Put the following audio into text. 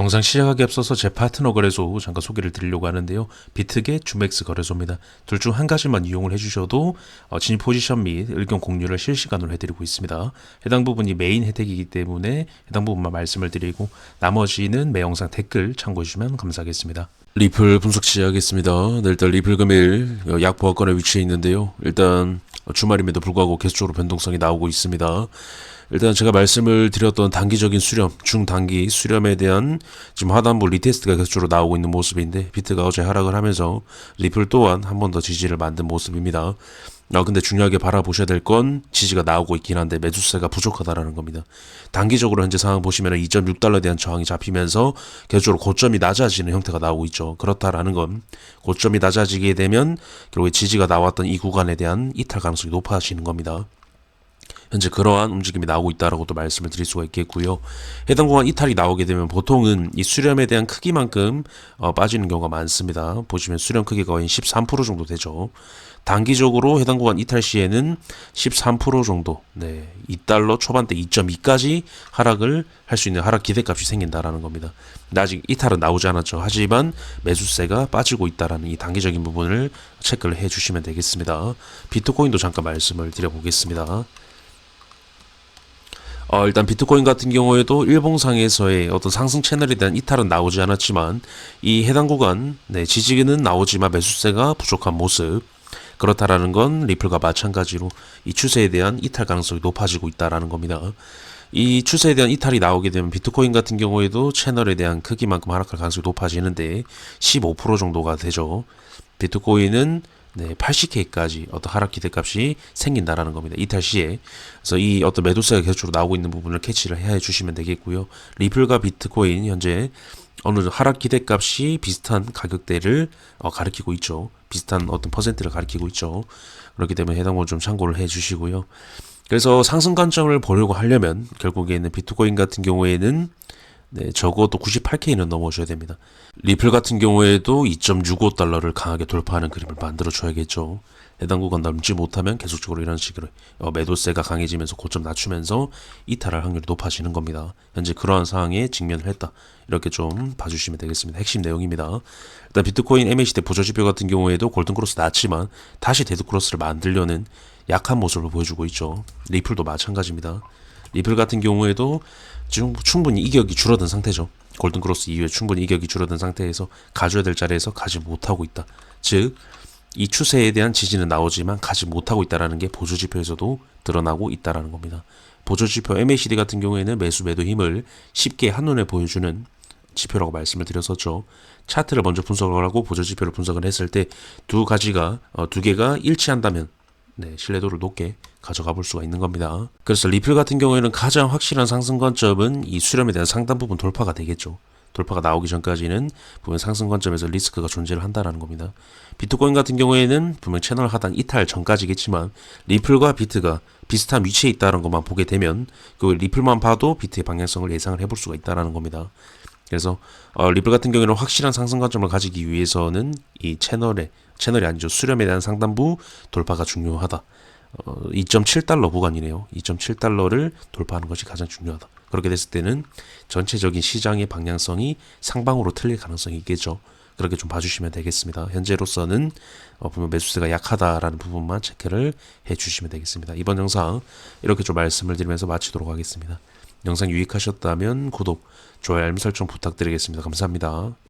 영상 시작하기 앞서서 제 파트너 거래소 잠깐 소개를 드리려고 하는데요. 비트게 주맥스 거래소입니다. 둘 중 한 가지만 이용을 해주셔도 어, 진입 포지션 및 의견 공유를 실시간으로 해드리고 있습니다. 해당 부분이 메인 혜택이기 때문에 해당 부분만 말씀을 드리고 나머지는 매 영상 댓글 참고해주시면 감사하겠습니다. 리플 분석 시작하겠습니다. 네, 일단 리플 금일 어, 약 보합권에 위치해 있는데요. 일단 주말임에도 불구하고 계속적으로 변동성이 나오고 있습니다. 일단 제가 말씀을 드렸던 단기적인 수렴, 중단기 수렴에 대한 지금 하단부 리테스트가 계속적으로 나오고 있는 모습인데 비트가 어제 하락을 하면서 리플 또한 한 번 더 지지를 만든 모습입니다. 아 근데 중요하게 바라보셔야 될 건 지지가 나오고 있긴 한데 매수세가 부족하다라는 겁니다. 단기적으로 현재 상황 보시면 2.6달러에 대한 저항이 잡히면서 계속적으로 고점이 낮아지는 형태가 나오고 있죠. 그렇다라는 건 고점이 낮아지게 되면 결국에 지지가 나왔던 이 구간에 대한 이탈 가능성이 높아지는 겁니다. 현재 그러한 움직임이 나오고 있다라고 또 말씀을 드릴 수가 있겠고요. 해당 구간 이탈이 나오게 되면 보통은 이 수렴에 대한 크기만큼 어, 빠지는 경우가 많습니다. 보시면 수렴 크기가 거의 13% 정도 되죠. 단기적으로 해당 구간 이탈 시에는 13% 정도, 네, 2달러 초반대 2.2까지 하락을 할 수 있는 하락 기대값이 생긴다라는 겁니다. 아직 이탈은 나오지 않았죠. 하지만 매수세가 빠지고 있다라는 이 단기적인 부분을 체크를 해주시면 되겠습니다. 비트코인도 잠깐 말씀을 드려보겠습니다. 어, 일단 비트코인 같은 경우에도 일봉상에서의 어떤 상승 채널에 대한 이탈은 나오지 않았지만 이 해당 구간 네, 지지는 나오지만 매수세가 부족한 모습 그렇다라는 건 리플과 마찬가지로 이 추세에 대한 이탈 가능성이 높아지고 있다라는 겁니다. 이 추세에 대한 이탈이 나오게 되면 비트코인 같은 경우에도 채널에 대한 크기만큼 하락할 가능성이 높아지는데 15% 정도가 되죠. 비트코인은 네, 80K까지 어떤 하락 기대값이 생긴다라는 겁니다. 이탈 시에. 그래서 이 어떤 매도세가 계속적으로 나오고 있는 부분을 캐치를 해 주시면 되겠고요. 리플과 비트코인 현재 어느 정도 하락 기대값이 비슷한 가격대를 어, 가리키고 있죠. 비슷한 어떤 퍼센트를 가리키고 있죠. 그렇기 때문에 해당 부분 좀 참고를 해 주시고요. 그래서 상승 관점을 보려고 하려면 결국에는 비트코인 같은 경우에는 네, 적어도 98K는 넘어줘야 됩니다. 리플 같은 경우에도 2.65달러를 강하게 돌파하는 그림을 만들어 줘야겠죠. 해당 구간 넘지 못하면 계속적으로 이런 식으로 어, 매도세가 강해지면서 고점 낮추면서 이탈할 확률이 높아지는 겁니다. 현재 그러한 상황에 직면을 했다. 이렇게 좀 봐주시면 되겠습니다. 핵심 내용입니다. 일단 비트코인 MACD 보조지표 같은 경우에도 골든크로스 낮지만 다시 데드크로스를 만들려는 약한 모습을 보여주고 있죠. 리플도 마찬가지입니다. 리플 같은 경우에도 지금 충분히 이격이 줄어든 상태죠. 골든크로스 이후에 충분히 이격이 줄어든 상태에서 가져야 될 자리에서 가지 못하고 있다. 즉, 이 추세에 대한 지지는 나오지만 가지 못하고 있다는 게 보조지표에서도 드러나고 있다는 겁니다. 보조지표 MACD 같은 경우에는 매수 매도 힘을 쉽게 한눈에 보여주는 지표라고 말씀을 드렸었죠. 차트를 먼저 분석을 하고 보조지표를 분석을 했을 때 두 가지가 어, 두 개가 일치한다면 네, 신뢰도를 높게 가져가 볼 수가 있는 겁니다. 그래서 리플 같은 경우에는 가장 확실한 상승 관점은 이 수렴에 대한 상당 부분 돌파가 되겠죠. 돌파가 나오기 전까지는 보면 상승 관점에서 리스크가 존재를 한다라는 겁니다. 비트코인 같은 경우에는 분명 채널 하단 이탈 전까지겠지만 리플과 비트가 비슷한 위치에 있다는 것만 보게 되면 그 리플만 봐도 비트의 방향성을 예상을 해볼 수가 있다라는 겁니다. 그래서 어, 리플 같은 경우에는 확실한 상승 관점을 가지기 위해서는 이 채널에 채널이 아니죠 수렴에 대한 상단부 돌파가 중요하다. 어, 2.7달러 구간이네요. 2.7달러를 돌파하는 것이 가장 중요하다. 그렇게 됐을 때는 전체적인 시장의 방향성이 상방으로 틀릴 가능성이 있겠죠. 그렇게 좀 봐주시면 되겠습니다. 현재로서는 어, 보면 매수세가 약하다라는 부분만 체크를 해주시면 되겠습니다. 이번 영상 이렇게 좀 말씀을 드리면서 마치도록 하겠습니다. 영상 유익하셨다면 구독, 좋아요, 알림 설정 부탁드리겠습니다. 감사합니다.